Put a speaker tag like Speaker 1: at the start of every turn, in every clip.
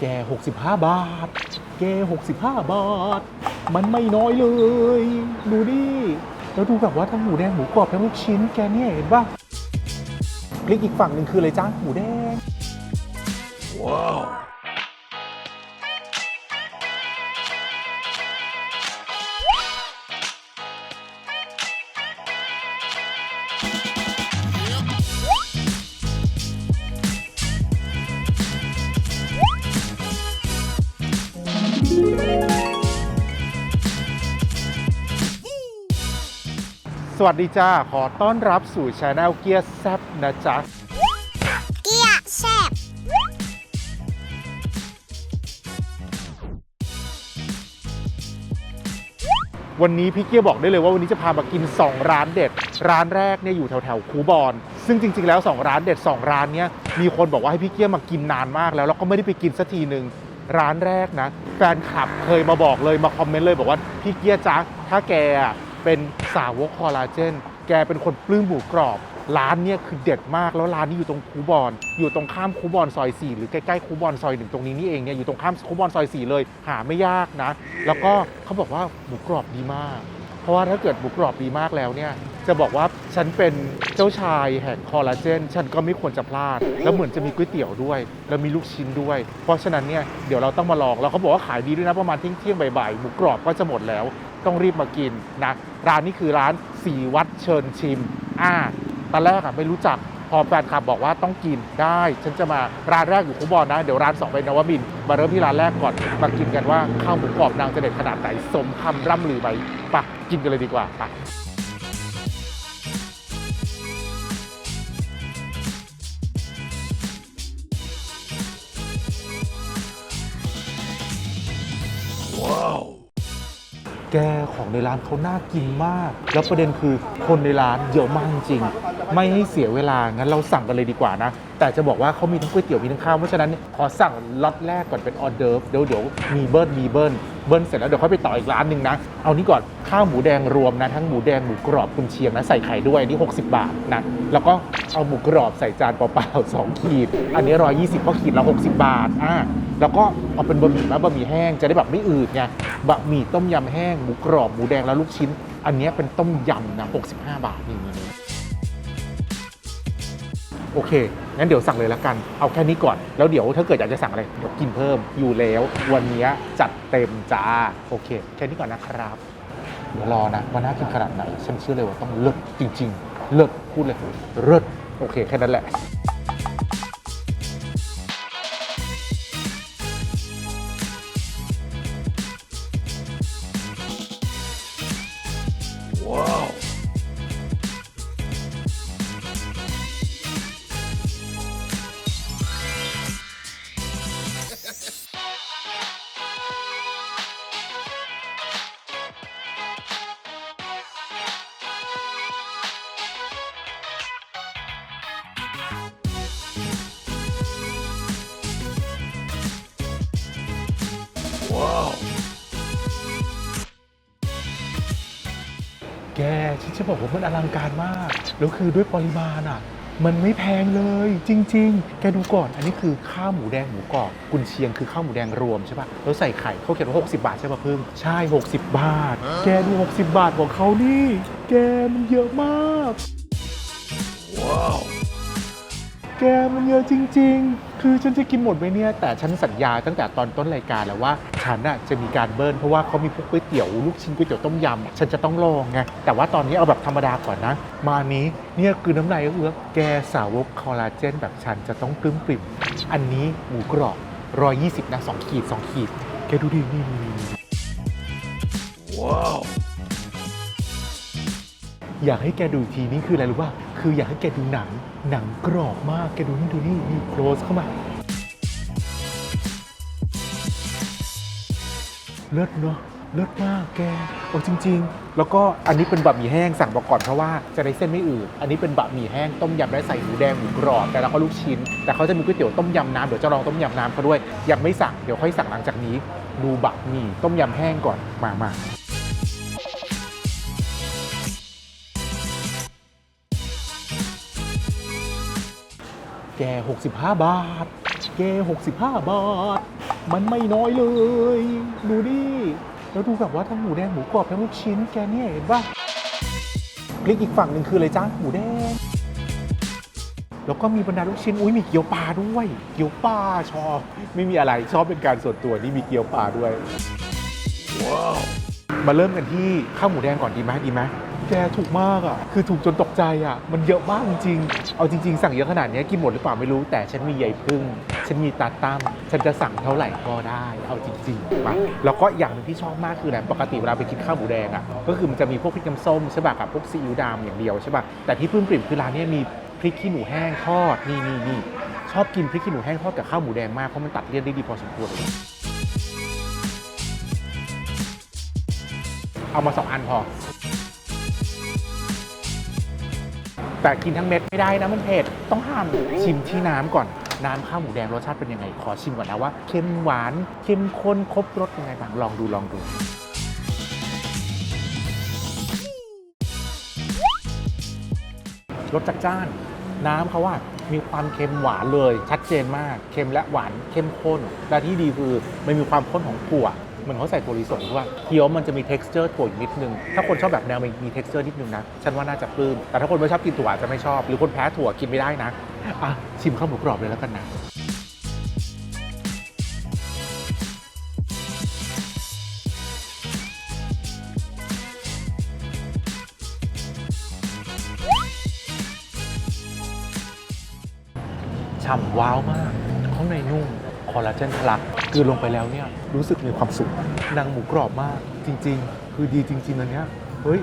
Speaker 1: แก 65 บาท แก 65 บาท มันไม่น้อยเลย ดูดิ แล้วดูแบบว่าทั้งหมูแดงหมูกรอบทั้งลูกชิ้นแกเนี่ยเห็นปะพลิกอีกฝั่งหนึ่งคืออะไรจ้าหมูแดง ว้าว สวัสดีจ้า ขอต้อนรับสู่ช anel เกียร์แซบนะจ๊ะ
Speaker 2: เกียร์แซ่บ
Speaker 1: วันนี้พี่เกียร์บอกได้เลยว่าวันนี้จะพามากิน 2 ร้านเด็ด ร้านแรกเนี่ยอยู่แถวแถวๆคูบอน ซึ่งจริง ๆ แล้ว 2 ร้านเด็ด 2 ร้านเนี้ยมีคนบอกว่าให้พี่เกียร์มากินนานมากแล้วแล้วก็ไม่ได้ไปกินสักทีหนึ่งร้านแรกนะแฟนคลับเคยมาบอกเลยมาคอมเมนต์เลยบอกว่าพี่เกียร์จ๊ะถ้าแกอะ เป็นสาวกคอลลาเจน แกเป็นคนปลื้มหมูกรอบ ร้านเนี่ยคือเด็ดมาก แล้วร้านนี้อยู่ตรงคูบอน อยู่ตรงข้ามคูบอนซอย 4 หรือใกล้ๆคูบอนซอยหนึ่งตรงนี้นี่เองเนี่ย อยู่ตรงข้ามคูบอนซอย 4 เลย หาไม่ยากนะ แล้วก็เขาบอกว่าหมูกรอบดีมาก เพราะว่าถ้าเกิดหมูกรอบดีมากแล้วเนี่ย จะบอกว่าฉันเป็นเจ้าชายแห่งคอลลาเจน ฉันก็ไม่ควรจะพลาด แล้วเหมือนจะมีก๋วยเตี๋ยวด้วย แล้วมีลูกชิ้นด้วย เพราะฉะนั้นเนี่ย เดี๋ยวเราต้องมาลอง แล้วเขาบอกว่าขายดีด้วยนะ ประมาณเที่ยงเที่ยงๆบ่ายๆ หมูกรอบก็จะหมดแล้วต้องรีบมากินนะร้านนี้คือร้านสีวัดเชิญชิมอ่าตอนแรกอะไม่รู้จักพอแฟนคลับบอกว่าต้องกินได้ ฉันจะมาร้านแรกอยู่คุบอนนะ เดี๋ยวร้านสองไปนวมินมาเริ่มที่ร้านแรกก่อน มากินกันว่าข้าวหมูกรอบนางจะเด็ดขนาดไหนสมคำร่ำลือไหมปะกินกันเลยดีกว่าไป แกของในร้านเขาน่ากินมาก แล้วประเด็นคือคนในร้านเยอะมากจริง ไม่ให้เสียเวลา งั้นเราสั่งกันเลยดีกว่านะ แต่จะบอกว่าเขามีทั้งก๋วยเตี๋ยวมีทั้งข้าว เพราะฉะนั้นขอสั่งล็อตแรกก่อนเป็นออเดิร์ฟเดี๋ยวเดี๋ยวมีเบิ้ลมีเบิ้ลเบิ้ลเสร็จแล้วเดี๋ยวค่อยไปต่ออีกร้านหนึ่งนะ เอานี้ก่อนข้าวหมูแดงรวมนะ ทั้งหมูแดงหมูกรอบกุนเชียงนะใส่ไข่ด้วยอันนี่ 60 บาทนะ แล้วก็เอาหมูกรอบใส่จานเปล่าๆสองขีด อันนี้ 120ก็ขีดละ60 บาทอ่า แล้วก็เอาเป็นบะหมี่นะบะหมี่แห้งจะได้แบบไม่อืดไงบะหมี่ต้มยำแห้งหมูกรอบหมูแดงแล้วลูกชิ้น อันนี้เป็นต้มยำนะ65 บาทนี่นี่โอเค งั้นเดี๋ยวสั่งเลยละกัน เอาแค่นี้ก่อน แล้วเดี๋ยวถ้าเกิดอยากจะสั่งอะไร เดี๋ยวกินเพิ่ม อยู่แล้ว วันนี้จัดเต็มจ้า โอเค แค่นี้ก่อนนะครับ เดี๋ยวรอนะว่าน่ากินขนาดไหน ฉันเชื่อเลยว่าต้องเลิศจริง ๆ เลิศพูดเลย เลิศ โอเค แค่นั้นแหละ แกฉันจะบอกว่ามันอลังการมาก แล้วคือด้วยปริมาณอะ มันไม่แพงเลยจริง ๆ แกดูก่อน อันนี้คือข้าวหมูแดงหมูกรอบกุนเชียงคือข้าวหมูแดงรวมใช่ปะแล้วใส่ไข่เขาเขียนว่า60 บาทใช่ปะเพิ่มใช่ 60 บาท แกดู 60 บาทของเขานี่ แกมันเยอะมากแกมันเยอะจริง ๆ คือฉันจะกินหมดไหมเนี่ย แต่ฉันสัญญาตั้งแต่ตอนต้นรายการแล้วว่า ฉันน่ะจะมีการเบิร์นเพราะว่าเขามีพวกก๋วยเตี๋ยวลูกชิ้นก๋วยเตี๋ยวต้มยำฉันจะต้องลองไงแต่ว่าตอนนี้เอาแบบธรรมดาก่อนนะ มานี้เนี่ยคือน้ำลายเอื้อกแกสาวกคอลลาเจนแบบฉันจะต้องปลื้มปริ่มอันนี้หมูกรอบ120นะ2ขีด2ขีดแกดูดินี่นี่นี่ว้าวอยากให้แกดูอีกทีนี่คืออะไรรู้ป่ะคืออยากให้แกดูหนังหนังกรอบมากแกดูนี่ดูนี่นี่โคลสเข้ามา เลิศเนาะเลิศมากแกโอ้จริง ๆ แล้วก็อันนี้เป็นบะหมี่แห้งสั่งมาก่อนเพราะว่าจะได้เส้นไม่อืดอันนี้เป็นบะหมี่แห้งต้มยำได้ใส่หมูแดงหมูกรอบแต่แล้วก็ลูกชิ้น แต่เขาจะมีก๋วยเตี๋ยวต้มยำน้ำเดี๋ยวจะลองต้มยำน้ำเขาด้วยยังไม่สั่งเดี๋ยวค่อยสั่งหลังจากนี้ ดูบะหมี่ต้มยำแห้งก่อนมามาแก65 บาท แก65 บาท มันไม่น้อยเลย ดูดิแล้วดูแบบว่าทั้งหมูแดงหมูกรอบทั้งลูกชิ้นแกเนี่ยเห็นปะพลิกอีกฝั่งหนึ่งคืออะไรจ้าหมูแดง แล้วก็มีบรรดาลูกชิ้นอุ้ยมีเกี๊ยวปลาด้วย เกี๊ยวปลาชอบไม่มีอะไรชอบเป็นการส่วนตัวนี่มีเกี๊ยวปลาด้วยว้าวมาเริ่มกันที่ข้าวหมูแดงก่อนดีไหมดีไหม แกถูกมากอะ คือถูกจนตกใจอะ มันเยอะมากจริงๆ เอาจริง ๆ สั่งเยอะขนาดนี้กินหมดหรือเปล่าไม่รู้ แต่ฉันมีใยพึ่ง ฉันมีตาตั้ม ฉันจะสั่งเท่าไหร่ก็ได้ เอาจริงๆมาแล้วก็อย่างหนึ่งที่ชอบมากคืออะไรปกติเวลาไปกินข้าวหมูแดงอะ ก็คือมันจะมีพวกพริกน้ำส้มใช่ป่ะกับพวกซีอิ๊วดำอย่างเดียวใช่ป่ะ แต่ที่ปลื้มปริ่มคือร้านนี้มีพริกขี้หนูแห้งทอด นี่นี่นี่ชอบกินพริกขี้หนูแห้งทอดกับข้าวหมูแดงมากเพราะมันตัดเลี่ยนได้ดีพอสมควรเอามาสองอันพอ แต่กินทั้งเม็ดไม่ได้นะมันเผ็ดต้องห้ามชิมที่น้ำก่อน น้ำข้าวหมูแดงรสชาติเป็นยังไง ขอชิมก่อนนะว่าเค็มหวานเข้มข้นครบรสยังไงบ้างลองดูลองดู รสจัดจ้าน น้ำเขาว่ามีความเค็มหวานเลย ชัดเจนมาก เค็มและหวานเข้มข้นและที่ดีคือมันมีความข้นของถั่ว เหมือนเขาใส่ถั่วลิสงด้วยเคี้ยวมันจะมี t e x t อร์ถั่วอีกนิดนึง ถ้าคนชอบแบบแนวมี t e x t อร์นิดนึงนะ ฉันว่าน่าจะปลื้ม แต่ถ้าคนไม่ชอบกินถั่วจะไม่ชอบ หรือคนแพ้ถั่วกินไม่ได้นะอะชิมข้าวหมูกรอบเลยแล้วกันนะฉ่ำว้าวมากข้างในนุ่ม อลลาเจนทะลักกลืนลงไปแล้วเนี่ยรู้สึกมีความสุขนางหมูกรอบมากจริง ๆ คือดีจริงๆอันเนี้ยเฮ้ย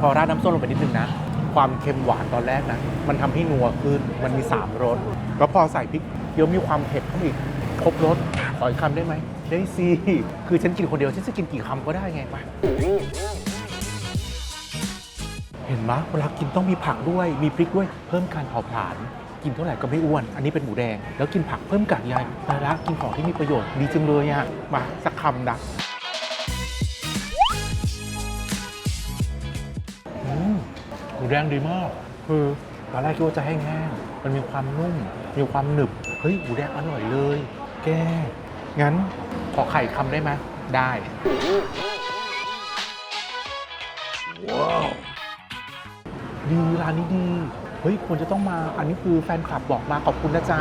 Speaker 1: พอราดน้ำส้มลงไปนิดนึงนะความเค็มหวานตอนแรกนะมันทำให้นัวขึ้นมันมี 3รสแล้วพอใส่พริกเดี๋ยวมีความเผ็ดเข้าอีกครบรสขออีกคำได้ไหมได้สิคือฉันกินคนเดียวฉันจะกินกี่คำก็ได้ไงไปเห็นไหมเวลากินต้องมีผักด้วย มีพริกด้วย เพิ่มการเผาผลาญ กินเท่าไหร่ก็ไม่อ้วน อันนี้เป็นหมูแดง แล้วกินผักเพิ่มกากใยไปละกินของที่มีประโยชน์ดีจังเลยอะมาสักคำนะอืมหมูแดงดีมากคือตอนแรกคิดว่าจะแห้งๆมันมีความนุ่ม มีความหนึบ เฮ้ยหมูแดงอร่อยเลย แก งั้นขอไข่คำได้ไหมได้ดีร้านนี้ดี เฮ้ยควรจะต้องมาอันนี้คือแฟนคลับบอกมาขอบคุณนะจ๊ะ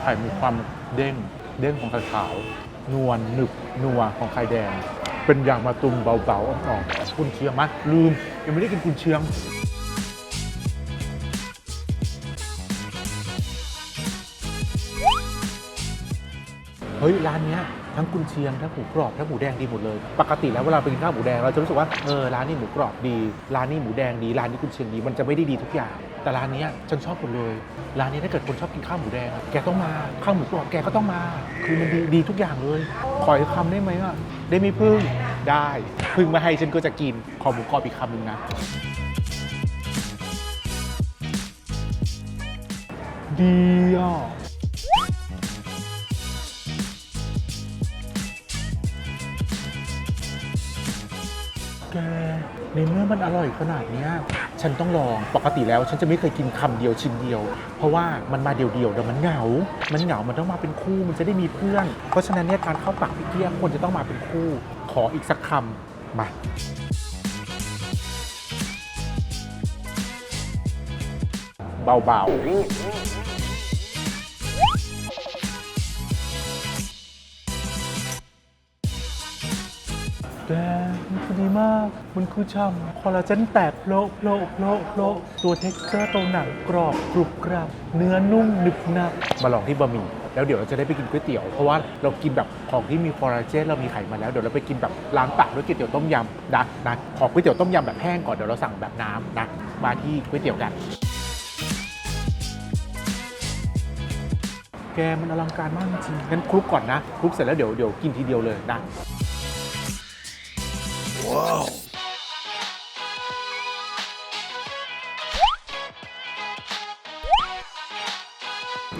Speaker 1: ไข่มีความเด้งเด้งของไข่ขาว นวลหนึบนัวของไข่แดง เป็นอย่างมาตุมเบาๆอ่อนๆกุนเชียงมะลืม ยังไม่ได้กินกุนเชียงเฮ้ยร้านเนี้ย ทั้งกุนเชียงทั้งหมูกรอบทั้งหมูแดงดีหมดเลย ปกติแล้วเวลาไปกินข้าวหมูแดงเราจะรู้สึกว่าเออร้านนี้หมูกรอบดีร้านนี้หมูแดงดีร้านนี้กุนเชียงดีมันจะไม่ได้ดีทุกอย่าง แต่ร้านนี้ฉันชอบหมดเลย ร้านนี้ถ้าเกิดคนชอบกินข้าวหมูแดงอะแกต้องมาข้าวหมูกรอบแกก็ต้องมา คือมันดีดีทุกอย่างเลย ขออีกคำได้ไหมอะได้ไหมพึ่งได้พึ่งมาให้ฉันก็จะกินขอหมูกรอบอีกคำหนึ่งนะดีอะ แกในเมื่อมันอร่อยขนาดเนี้ยฉันต้องลองปกติแล้ว ฉันจะไม่เคยกินคำเดียวชิ้นเดียว เพราะว่ามันมาเดียวๆเดี๋ยวมันเหงา มันเหงามันต้องมาเป็นคู่มันจะได้มีเพื่อน เพราะฉะนั้นเนี่ยการเข้าปากพี่เกี้ยควรจะต้องมาเป็นคู่ ขออีกสักคำมาเบาๆ แกมันคือดีมาก มันคือช่ำคอลลาเจนแตกโผล่โผล่โผล่โผล่ตัวเท็กเจอร์ตัวหนังกรอบกรุบกรับ เนื้อนุ่มหนึบหนับมาลองที่บะหมี่แล้วเดี๋ยวเราจะได้ไปกินก๋วยเตี๋ยว เพราะว่าเรากินแบบของที่มีคอลลาเจนเรามีไขมันแล้วเดี๋ยวเราไปกินแบบล้างปากด้วยก๋วยเตี๋ยวต้มยำนะนะขอก๋วยเตี๋ยวต้มยำแบบแห้งก่อนเดี๋ยวเราสั่งแบบน้ำนะมาที่ก๋วยเตี๋ยวกัน แกมันอลังการมากจริงงั้นคลุกก่อนนะคลุกเสร็จแล้วเดี๋ยวเดี๋ยวกินทีเดียวเลยนะ แ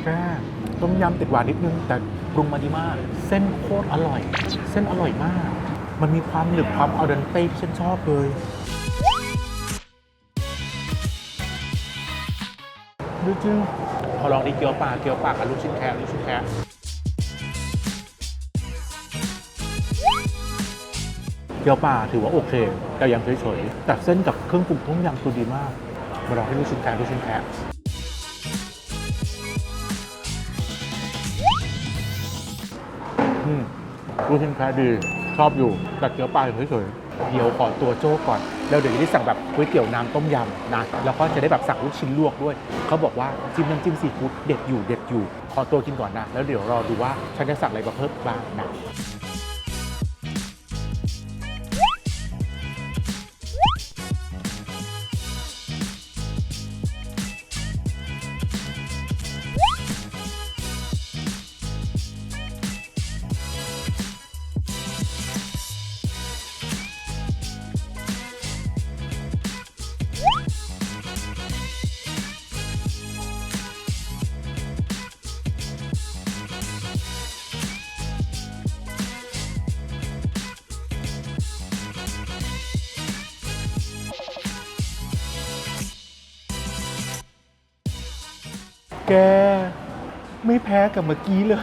Speaker 1: กต้มยำติดหวานนิดนึง แต่ปรุงมาดีมาก เส้นโคตรอร่อย เส้นอร่อยมาก มันมีความหนึบความเอาดันเต้ที่ฉันชอบเลยดูจึงขอลองดิเกี๊ยวปลาเกี๊ยวปลากับลูกชิ้นแคะลูกชิ้นแคะ เกี๊ยวปลาถือว่าโอเคแต่ยังเฉยๆแต่เส้นกับเครื่องปรุงต้มยำคือดีมากมาลองให้ลูกชิ้นแคะลูกชิ้นแคะอืมลูกชิ้นแคะดีชอบอยู่แต่เกี๊ยวปลาเฉยๆเดี๋ยวขอตัวโจ้ก่อน แล้วเดี๋ยวจะได้สั่งแบบก๋วยเตี๋ยวน้ำต้มยำนะแล้วก็จะได้แบบสั่งลูกชิ้นลวกด้วย เขาบอกว่าจิ้มน้ำจิ้มซีฟู้ดเด็ดอยู่เด็ดอยู่ ขอตัวกินก่อนนะ แล้วเดี๋ยวรอดูว่าฉันจะสั่งอะไรมาเพิ่มบ้างนะ แก ไม่แพ้กับเมื่อกี้เลย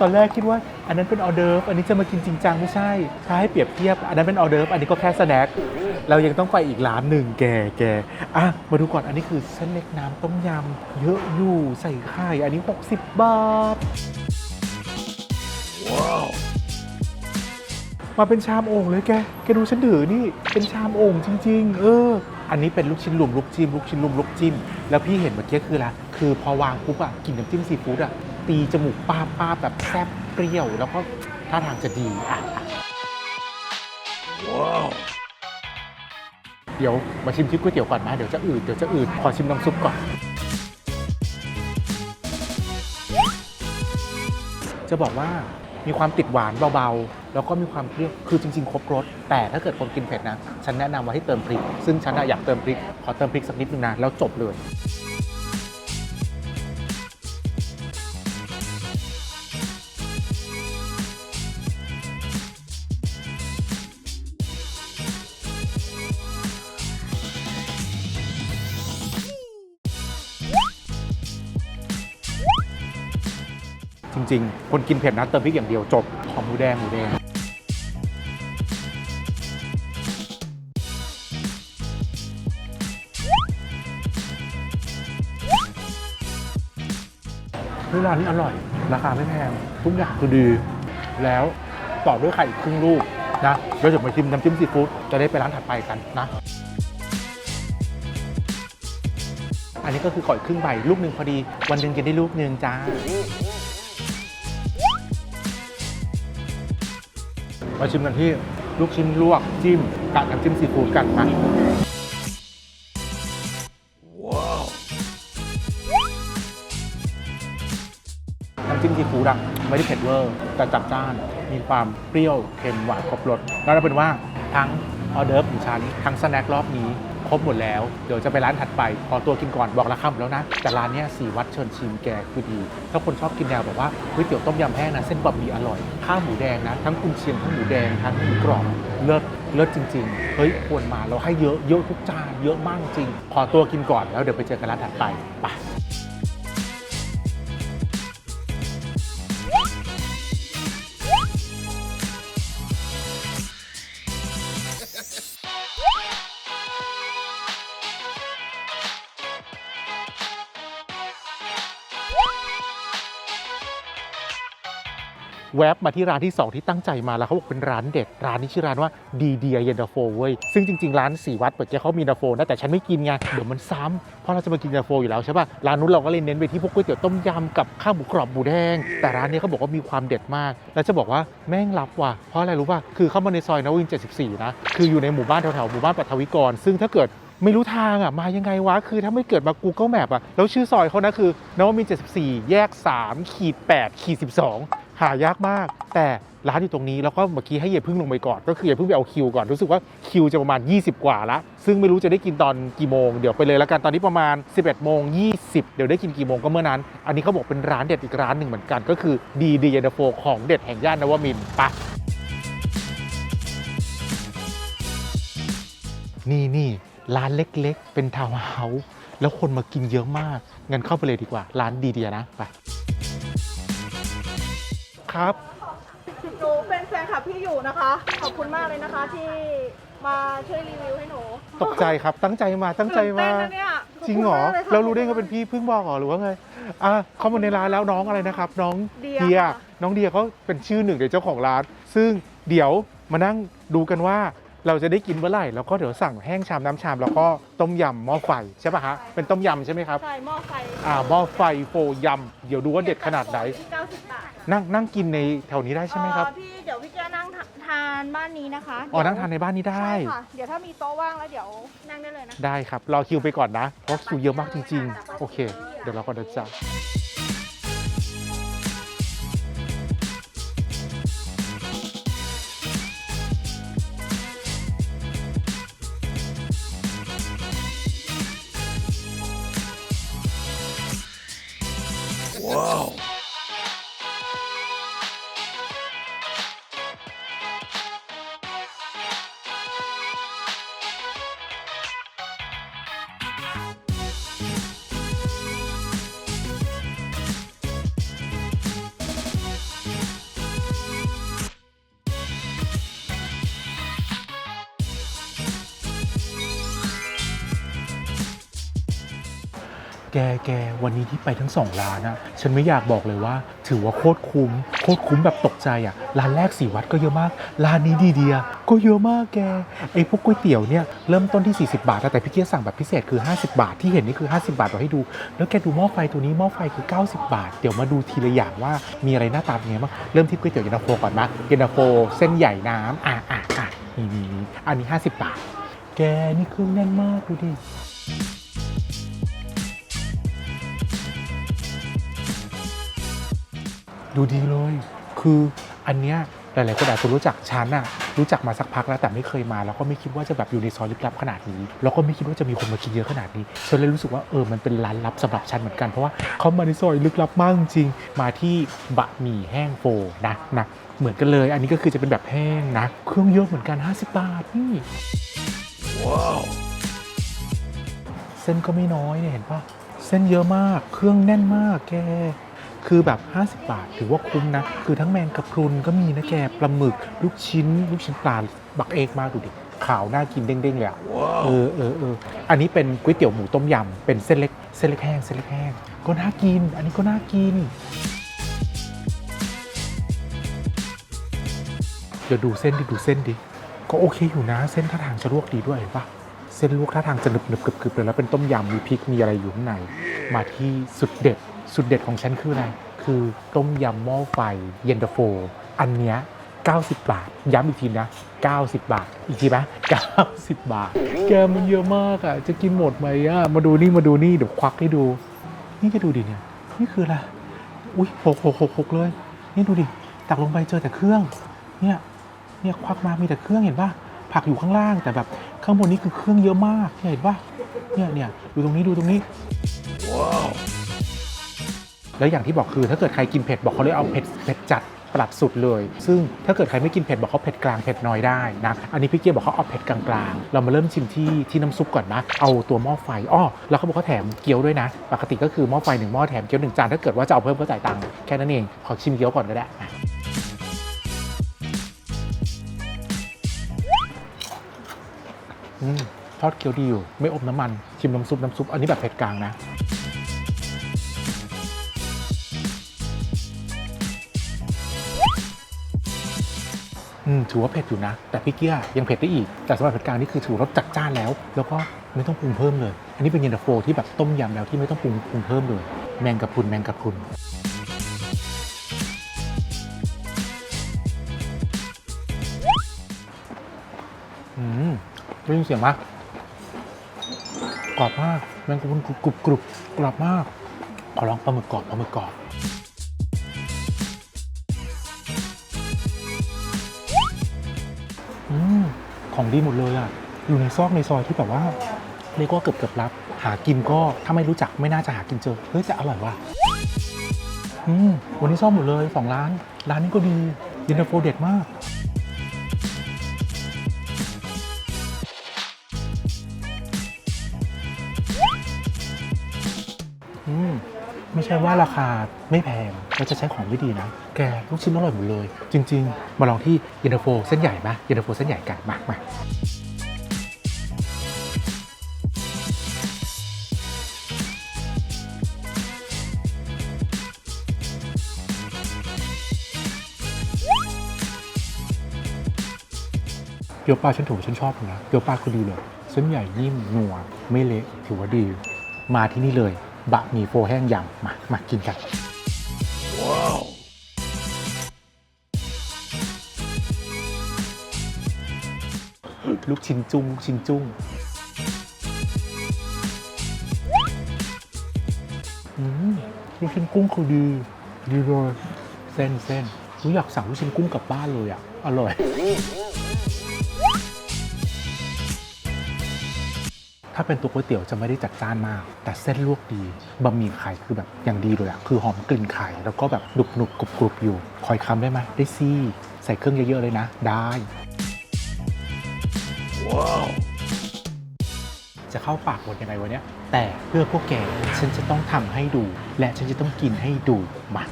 Speaker 1: ตอนแรกคิดว่าอันนั้นเป็นออเดิร์ฟ อันนี้จะมากินจริงจังไม่ใช่ ถ้าให้เปรียบเทียบ อันนั้นเป็นออเดิร์ฟ อันนี้ก็แค่สแน็ค เรายังต้องไปอีกร้านหนึ่งแกแกอะ มาดูก่อน อันนี้คือเส้นเล็กน้ำต้มยำ เยอะอยู่ใส่ไข่ อันนี้ 60 บาท ว้าว มาเป็นชามโอ่งเลยแก แกดูฉันถือนี่ เป็นชามโอ่งจริง ๆ เออ อันนี้เป็นลูกชิ้นลุมลูกจิ้มลูกชิ้นลุมลูกจิ้ม แล้วพี่เห็นเมื่อกี้คืออะไร คือพอวางปุ๊บอะกลินน้ำจิ้มซีฟู้ดอะตีจมูกป้าบป้าบแบบแซ่บเปรี้ยว แล้วก็ท่าทางจะดีอะอะว้าวเดี๋ยวมาชิมชิมก๋วยเตี๋ยวก่อนนะเดี๋ยวจะอืดเดี๋ยวจะอืดขอชิมน้ำซุปก่อน จะบอกว่ามีความติดหวานเบาๆ แล้วก็มีความเปรี้ยว คือจริง ๆ ครบรส แต่ถ้าเกิดคนกินเผ็ดนะ ฉันแนะนำว่าให้เติมพริก ซึ่งฉันอะอยากเติมพริก ขอเติมพริกสักนิดนึงนะ แล้วจบเลย จริง ๆ คนกินเผ็ดนะเติมพริกอย่างเดียวจบขอหมูแดงหมูแดงเฮ้ยร้านนี้อร่อย ราคาไม่แพง ทุกอย่างคือดี แล้วต่อด้วยไข่อีกครึ่งลูกนะแล้วเดี๋ยวมาชิมน้ำจิ้มซีฟู้ดจะได้ไปร้านถัดไปกันนะ อันนี้ก็คือขออีกครึ่งใบลูกหนึ่งพอดี วันหนึ่งจะได้ลูกหนึ่งจ้า มาชิมกันที่ลูกชิ้นลวกจิ้มกับน้ำจิ้มซีฟู้ดกันนะน้ำจิ้มซีฟู้ดอะไม่ได้เผ็ดเวอร์ แต่จัดจ้าน มีความเปรี้ยวเค็มหวานครบรสแล้วเอาเป็นว่าทั้งออเดิร์ฟของฉันทั้งสแน็ครอบนี้ ครบหมดแล้ว เดี๋ยวจะไปร้านถัดไปขอตัวกินก่อนบอกราคาหมดแล้วนะ แต่ร้านเนี้ยสีวัดเชิญชิมแกคือดี ถ้าคนชอบกินแนวแบบว่าก๋วยเตี๋ยวต้มยำแห้งนะเส้นบะหมี่อร่อย ข้าวหมูแดงนะ ทั้งกุนเชียงทั้งหมูแดงทั้งหมูกรอบเลิศเลิศจริง ๆ เฮ้ยควรมาเราให้เยอะเยอะทุกจานเยอะมากจริง ขอตัวกินก่อนแล้วเดี๋ยวไปเจอกันร้านถัดไปไป แวบมาที่ร้านที่ 2 ที่ตั้งใจมาแล้วเขาบอกเป็นร้านเด็ด ร้านนี้ชื่อร้านว่าดีเดียเย็นตาโฟเว้ยซึ่งจริงๆ ร้านสีวัดเปิดแกเขามีเย็นตาโฟนะแต่ฉันไม่กินไงเดี๋ยวมันซ้ำเพราะเราจะมากินเย็นตาโฟอยู่แล้วใช่ป่ะร้านนู้นเราก็เลยเน้นไปที่พวกก๋วยเตี๋ยวต้มยำกับข้าวหมูกรอบหมูแดง แต่ร้านนี้เขาบอกว่ามีความเด็ดมาก แล้วจะบอกว่าแม่งรับว่ะเพราะอะไรรู้ป่ะคือเข้ามาในซอยนวมิน74นะคืออยู่ในหมู่บ้านแถวๆหมู่บ้านปัทวิกร ซึ่งถ้าเกิดไม่รู้ทางอะมายังไงวะ คือถ้าไม่เกิดมา Google Map อะแล้วชื่อซอยเขานะคือนวมิน74 แยก 3 ขีด 8 ขีด 12 หายากมาก แต่ร้านอยู่ตรงนี้แล้วก็เมื่อกี้ให้เย่พึ่งลงไปก่อน ก็คือเย่พึ่งไปเอาคิวก่อนรู้สึกว่าคิวจะประมาณ 20 กว่าละซึ่งไม่รู้จะได้กินตอนกี่โมงเดี๋ยวไปเลยแล้วกันตอนนี้ประมาณ 11โมง20 เดี๋ยวได้กินกี่โมงก็เมื่อนั้น อันนี้เขาบอกเป็นร้านเด็ดอีกร้านหนึ่งเหมือนกัน ก็คือดีดีเยนโฟของเด็ดแห่งย่านนวมินไปะนี่นี่ร้านเล็กๆ เป็นทาวน์เฮาส์แล้วคนมากินเยอะมากงั้นเข้าไปเลยดีกว่า ร้านดีเดียนะไป ครับ
Speaker 3: หนูเป็นแฟนคลับพี่อยู่นะคะ ขอบคุณมากเลยนะคะที่มาช่วยรีวิวให้หนู
Speaker 1: ตกใจครับ ตั้งใจมา ตั้งใจมา
Speaker 3: ตื่นเต้นนะเนี่ยขอบคุณ
Speaker 1: จริงเหรอ
Speaker 3: มากเลยค่ะ
Speaker 1: เรารู้ได้ไงเป็นพี่เพิ่งบอกเหรอหรือว่าไง อะเข้ามาในร้านแล้วน้องอะไรนะครับ น้อง
Speaker 3: เดียค่ะ
Speaker 1: น้องเดียเขาเป็นชื่อหนึ่งในเจ้าของร้าน ซึ่งเดี๋ยวมานั่งดูกันว่า เราจะได้กินเมื่อไหร่ แล้วก็เดี๋ยวสั่งแห้งชามน้ำชาม แล้วก็ต้มยำหม้อไฟใช่ปะฮะ เป็นต้มยำใช่ไหมครับ
Speaker 3: ใช่หม้อไฟ
Speaker 1: อ่าหม้อไฟโฟยำเดี๋ยวดูว่าเด็ดขนาดไหน
Speaker 3: ที่90บาท
Speaker 1: นั่งนั่งกินในแถวนี้ได้ใช่ไหมครับ
Speaker 3: เอ่อพี่เดี๋ยวพี่แก้วนั่งทานบ้านนี้นะคะ
Speaker 1: อ๋อ นั่งทานในบ้านนี้ได้
Speaker 3: ใช่ค่ะ เดี๋ยวถ้ามีโต๊ะว่างแล้วเดี๋ยวนั่งได้เลยนะ
Speaker 1: ได้ครับ รอคิวไปก่อนนะ เพราะคิวเยอะมากจริง ๆ โอเค เดี๋ยวเราก็เดินจ้า ไปทั้งสองร้านอะฉันไม่อยากบอกเลยว่า ถือว่าโคตรคุ้ม โคตรคุ้มแบบตกใจอะร้านแรกสีวัดก็เยอะมาก ร้านนี้ดีเดียก็เยอะมากแกไอ้พวกก๋วยเตี๋ยวเนี่ยเริ่มต้นที่ 40 บาท แต่พี่เกียร์สั่งแบบพิเศษคือ 50 บาทที่เห็นนี่คือ 50 บาทเราให้ดู แล้วแกดูหม้อไฟตัวนี้หม้อไฟคือ 90 บาท เดี๋ยวมาดูทีละอย่างว่ามีอะไรหน้าตาเป็นไงบ้างเริ่มที่ก๋วยเตี๋ยวเย็นตาโฟก่อนนะเย็นตาโฟเส้นใหญ่น้ำอะอะอะนี่นี่อันนี้ 50 บาท แกนี่เครื่องแน่นมากดูดิ ดูดีเลย คืออันเนี้ยหลายๆคนอาจจะรู้จักฉันอะรู้จักมาสักพักแล้วแต่ไม่เคยมา แล้วก็ไม่คิดว่าจะแบบอยู่ในซอยลึกลับขนาดนี้ แล้วก็ไม่คิดว่าจะมีคนมากินเยอะขนาดนี้ฉันเลยรู้สึกว่าเออมันเป็นร้านลับสำหรับฉันเหมือนกันเพราะว่าเขามาในซอยลึกลับมากจริงๆมาที่บะหมี่แห้งโฟนะนะเหมือนกันเลย อันนี้ก็คือจะเป็นแบบแห้งนะ เครื่องเยอะเหมือนกัน 50 บาทนี่เส้นก็ไม่น้อยเนี่ยเห็นปะเส้นเยอะมาก เครื่องแน่นมากแก คือแบบ 50 บาท ถือว่าคุ้มนะ คือทั้งแมงกะพรุนก็มีนะแกปลาหมึก ลูกชิ้น ลูกชิ้นปลาบักเอกมากดูดิขาวน่ากินเด้งๆเลยอะเออเออเอออันนี้เป็นก๋วยเตี๋ยวหมูต้มยำเป็นเส้นเล็กเส้นเล็กแห้งเส้นเล็กแห้งก็น่ากิน อันนี้ก็น่ากินเดี๋ยวดูเส้นดิดูเส้นดิก็โอเคอยู่นะ เส้นท่าทางจะลวกดีด้วยเห็นปะเส้นลวกท่าทางจะหนึบหนึบกรึบกรึบเลยแล้วเป็นต้มยำมีพริกมีอะไรอยู่ข้างใน มาที่สุดเด็ด สุดเด็ดของฉันคืออะไร คือต้มยำหม้อไฟเย็นตาโฟ อันเนี้ย90 บาท ย้ำอีกทีนะ 90 บาท อีกทีไหม90 บาท แกมันเยอะมากอะ จะกินหมดไหมอะ มาดูนี่ มาดูนี่ เดี๋ยวควักให้ดู นี่จะดูดิเนี่ย นี่คืออะไร อุ้ยหกหกหกหกเลย นี่ดูดิ ตักลงไปเจอแต่เครื่อง เนี่ย เนี่ยควักมามีแต่เครื่องเห็นป่ะ ผักอยู่ข้างล่าง แต่แบบข้างบนนี้คือเครื่องเยอะมากเนี่ยเห็นป่ะเนี่ยเนี่ยดูตรงนี้ดูตรงนี้แล้วอย่างที่บอกคือถ้าเกิดใครกินเผ็ดบอกเขาเลยเอาเผ็ดเผ็ดจัดปรับสุดเลย ซึ่งถ้าเกิดใครไม่กินเผ็ดบอกเขาเผ็ดกลางเผ็ดน้อยได้นะ อันนี้พี่เกียร์บอกเขาเอาเผ็ดกลางๆ เรามาเริ่มชิมที่ที่น้ำซุปก่อนนะ เอาตัวหม้อไฟ อ้อ แล้วเขาบอกเขาแถมเกี๊ยวด้วยนะ ปกติก็คือหม้อไฟหนึ่งหม้อแถมเกี๊ยวหนึ่งจาน ถ้าเกิดว่าจะเอาเพิ่มก็จ่ายตังค์แค่นั้นเอง ขอชิมเกี๊ยวก่อนก็ได้ ทอดเกี๊ยวดีอยู่ ไม่อมน้ำมัน ชิมน้ำซุปน้ำซุป อันนี้แบบเผ็ดกลางนะ อืมถือว่าเผ็ดอยู่นะ แต่พี่เกียยังเผ็ดได้อีก แต่สำหรับเผ็ดกลางนี่คือถือรสจัดจ้านแล้ว แล้วก็ไม่ต้องปรุงเพิ่มเลย อันนี้เป็นเย็นตาโฟที่แบบต้มยำแล้วที่ไม่ต้องปรุงปรุงเพิ่มเลย แมงกะพรุนแมงกะพรุน ได้ยินเสียงไหมกรอบมากแมงกะพรุนกรุบกรุบกรุบกรอบมาก ขอลองปลาหมึกกรอบปลาหมึกกรอบอืมของดีหมดเลยอะ อยู่ในซอกในซอยที่แบบว่าเรียกว่าเกือบเกือบรับ หากินก็ถ้าไม่รู้จักไม่น่าจะหากินเจอเฮ้ยแต่อร่อยว่ะอืมวันนี้ซ่อมหมดเลยสองร้าน ร้านนี้ก็ดีเย็นตาโฟเด็ดมาก ใช่ว่าราคาไม่แพงเราจะใช้ของไม่ดีนะ แกลูกชิ้นอร่อยหมดเลย จริง ๆ มาลองที่เย็นตาโฟเส้นใหญ่ไหมเย็นตาโฟเส้นใหญ่กันมามาเกี๊ยวปลาฉันถูกฉันชอบนะเกี๊ยวปลาคือดีเลยเส้นใหญ่นิ่มนัวไม่เละถือว่าดี มาที่นี่เลย บะหมี่โฟแห้งยำมามากินกันลูกชิ้นจุ้งลูกชิ้นจุ้งอืมลูกชิ้นกุ้งคือดี ดีเลยเส้นเส้นรู้อยากสั่งลูกชิ้นกุ้งกลับบ้านเลยอะ อร่อย ถ้าเป็นตัวก๋วยเตี๋ยวจะไม่ได้จัดจ้านมาก แต่เส้นลวกดีบะหมี่ไข่คือแบบอย่างดีเลยอะคือหอมกลิ่นไข่แล้วก็แบบหนุบหนุบกรุบกรุบอยู่ คอยคำได้ไหมได้ซี่ ใส่เครื่องเยอะๆเลยนะ ได้จะเข้าปากหมดยังไงวะเนี้ยแต่เพื่อพวกแกฉันจะต้องทำให้ดู และฉันจะต้องกินให้ดูมา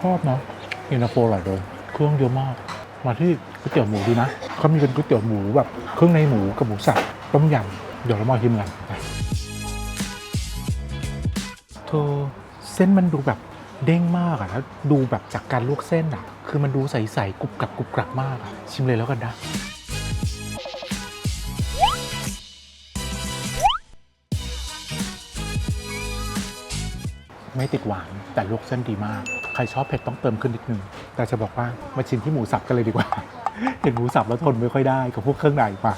Speaker 1: ชอบนะเย็นตาโฟอร่อยเลย เครื่องเยอะมาก มาที่ก๋วยเตี๋ยวหมูดีนะเขามีเป็นก๋วยเตี๋ยวหมูแบบเครื่องในหมูกับหมูสับต้มยำเดี๋ยวเรามาชิมกันเธอเส้นมันดูแบบเด้งมากอะแล้วดูแบบจากการลวกเส้นอะคือมันดูใสๆกรุบกรับกรุบกรับมากอะชิมเลยแล้วกันนะไม่ติดหวานแต่ลวกเส้นดีมาก ใครชอบเผ็ดต้องเติมขึ้นนิดนึง แต่จะบอกว่ามาชิมที่หมูสับกันเลยดีกว่า เห็นหมูสับแล้วทนไม่ค่อยได้กับพวกเครื่องในป่ะ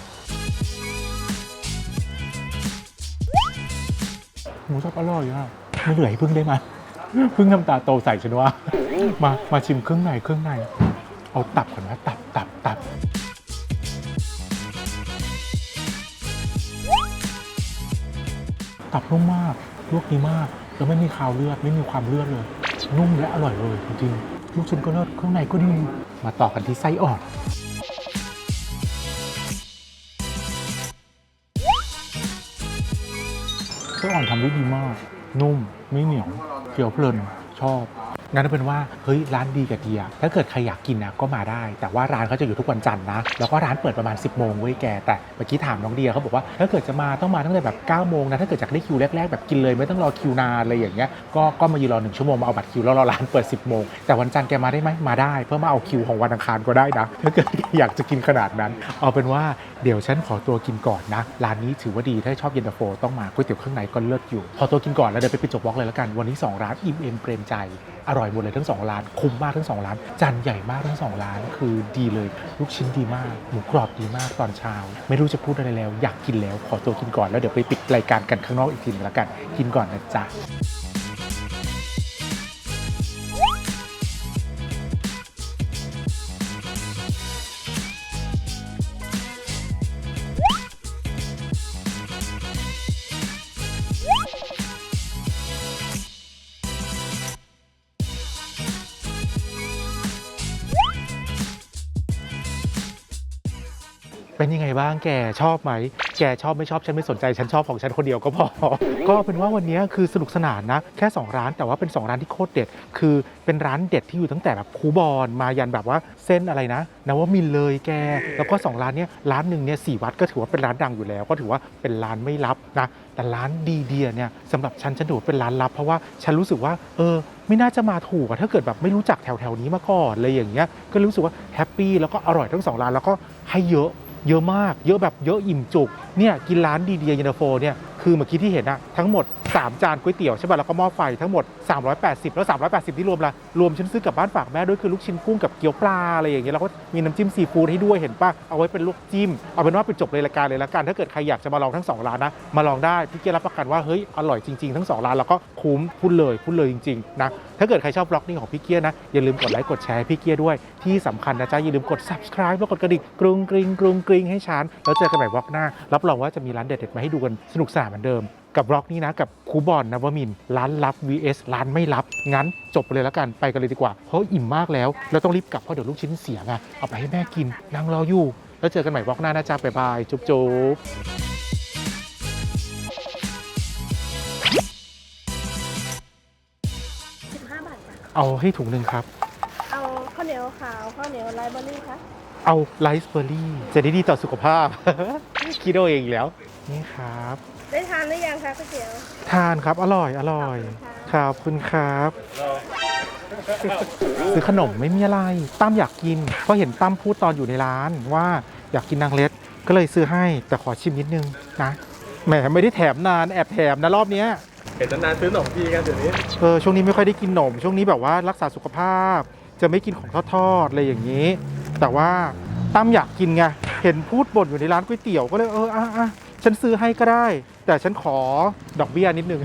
Speaker 1: หมูสับอร่อยอะไม่เหลือให้พึ่งได้ไหมพึ่งทำตาโตใส่ฉันว่า มามาชิมเครื่องในเครื่องใน เอาตับก่อนนะตับตับตับตับนุ่มมากลวกดีมาก แล้วไม่มีคาวเลือด ไม่มีความเลือดเลย นุ่มและอร่อยเลยจริง ลูกชิ้นก็เลิศเครื่องในก็ดี มาต่อกันที่ไส้อ่อนไส้อ่อนทำได้ดีมาก นุ่ม ไม่เหนียวเคี้ยวเพลิน ชอบ งั้นเอาเป็นว่าเฮ้ยร้านดีกับเดียถ้าเกิดใครอยากกินนะก็มาได้ แต่ว่าร้านเขาจะอยู่ทุกวันจันทร์นะ แล้วก็ร้านเปิดประมาณ 10โมงเว้ยแก แต่เมื่อกี้ถามน้องเดียเขาบอกว่าถ้าเกิดจะมาต้องมาตั้งแต่แบบ9โมงนะ ถ้าเกิดอยากได้คิวแรกๆแบบกินเลยไม่ต้องรอคิวนานอะไรอย่างเงี้ย ก็ก็มายืนรอหนึ่งชั่วโมงมาเอาบัตรคิวแล้วรอร้านเปิด 10โมงแต่วันจันทร์แกมาได้ไหมมาได้ เพื่อมาเอาคิวของวันอังคารก็ได้นะ ถ้าเกิดอยากจะกินขนาดนั้น เอาเป็นว่าเดี๋ยวฉันขอตัวกินก่อนนะ ร้านนี้ถือว่าดี ถ้าชอบเย็นตาโฟต้องมาก๋วยเตี๋ยวเครื่องในก็เลิศอยู่ ขอตัวกินก่อนแล้วเดี๋ยวไปปิดจบวอล์กเลยแล้วกัน วันนี้สองร้านอิ่มเอมเปรมใจอร่อยหมดเลยทั้งสองร้านคุ้มมากทั้งสองร้านจานใหญ่มากทั้งสองร้านคือดีเลยลูกชิ้นดีมากหมูกรอบดีมากตอนเช้า ไม่รู้จะพูดอะไรแล้ว อยากกินแล้วขอตัวกินก่อนแล้วเดี๋ยวไปปิดรายการกันข้างนอกอีกทีนึงแล้วกันกินก่อนนะจ๊ะ ไงบ้างแกชอบไหม แกชอบไม่ชอบฉันไม่สนใจฉันชอบของฉันคนเดียวก็พอ ก็เป็นว่าวันนี้คือสนุกสนานนะ แค่ 2 ร้านแต่ว่าเป็น 2 ร้านที่โคตรเด็ด คือเป็นร้านเด็ดที่อยู่ตั้งแต่แบบคูบอลมายันแบบว่าเส้นอะไรนะนวมินทร์เลยแก แล้วก็ 2 ร้านเนี้ยร้านหนึ่งเนี่ยสี่วัดก็ถือว่าเป็นร้านดังอยู่แล้ว ก็ถือว่าเป็นร้านไม่ลับนะแต่ร้านดีเดียเนี่ยสำหรับฉันฉันถือว่าเป็นร้านลับ เพราะว่าฉันรู้สึกว่าเออไม่น่าจะมาถูกอะถ้าเกิดแบบไม่รู้จักแถวๆนี้มาก่อนเลยอย่างเงี้ยก็รู้สึกว่าแฮปปี้แล้วก็อร่อยทั้งสองร้านแล้วก็ให้เยอะ เยอะมาก เยอะแบบเยอะอิ่มจุกเนี่ยกินร้านดีเดียเยนาโฟเนี่ยคือเมื่อกี้ที่เห็นอะทั้งหมด 3 จานก๋วยเตี๋ยวใช่ป่ะแล้วก็หม้อไฟทั้งหมด 380 แล้ว 380ที่รวมละรวมฉันซื้อกลับบ้านฝากแม่ด้วยคือลูกชิ้นกุ้งกับเกี๊ยวปลาอะไรอย่างเงี้ยแล้วก็มีน้ำจิ้มซีฟู้ดให้ด้วยเห็นป่ะเอาไว้เป็นลวกจิ้มเอาเป็นว่าไปจบเลยรายการเลยละกันถ้าเกิดใครอยากจะมาลองทั้งสองร้านนะมาลองได้พี่เกียรับประกันว่าเฮ้ยอร่อยจริงๆทั้งสองร้านแล้วก็คุ้มพูดเลยพูดเลยจริงๆนะถ้าเกิดใครชอบบล็อกนี้ของพี่เกียรนะอย่าลืมกดไลค์กดแชร์พี่เกียรด้วยที่สำคัญนะจ๊ะอย่าลืมกด subscribe แล้วกดกระดิ่งกรุงกริงกรุงกริงให้ฉันแล้วเจอกันใหม่บล็อกหน้ารับรองว่าจะมีร้านเด็ดๆมาให้ดูกันสนุกสนานเหมือนเดิม กับบล็อกนี้นะกับคูบอนนวมินร้านรับ vs ร้านไม่รับ งั้นจบเลยแล้วกันไปกันเลยดีกว่า เพราะอิ่มมากแล้ว เราต้องรีบกลับเพราะเดี๋ยวลูกชิ้นเสียไะเอาไปให้แม่กินนางรออยู่ แล้วเจอกันใหม่บล็อกหน้านะจ๊ะบ๊ายบายจุ๊บจุ๊บเอาให้ถุงหนึ่งครับ
Speaker 3: เอาข้าวเหนียวขาวข้าวเหนียวไรเบอรี่ครั
Speaker 1: เอาไรเบอรี่จะได้ดีต่อสุขภาพ คิดเอาเองแล้ว นี่ครับ
Speaker 3: ได้ทานหรือยังคะก๋วยเตี๋ยว
Speaker 1: ทานครับอร่อยอร่อยขอบคุณครับ ซื้อขนมไม่มีอะไรตั้มอยากกินเพราะเห็นตั้มพูดตอนอยู่ในร้านว่าอยากกินนางเล็ดก็เลยซื้อให้แต่ขอชิมนิดนึงนะแหมไม่ได้แถมนานแอบแถมนะรอบเนี้ย
Speaker 4: เห็นนานๆซื้อขนมทีกันเดี๋ยวนี้
Speaker 1: เออช่วงนี้ไม่ค่อยได้กินหนม ช่วงนี้แบบว่ารักษาสุขภาพ จะไม่กินของทอดๆอะไรอย่างนี้ แต่ว่าตั้มอยากกินไง เห็นพูดบ่นอยู่ในร้านก๋วยเตี๋ยวก็เลยเอออะอะฉันซื้อให้ก็ได้ แต่ฉันขอดอกเบี้ยนิดนึง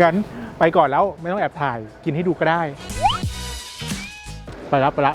Speaker 1: งั้นไปก่อนแล้วไม่ต้องแอบถ่ายกินให้ดูก็ได้ ไปรับไปละ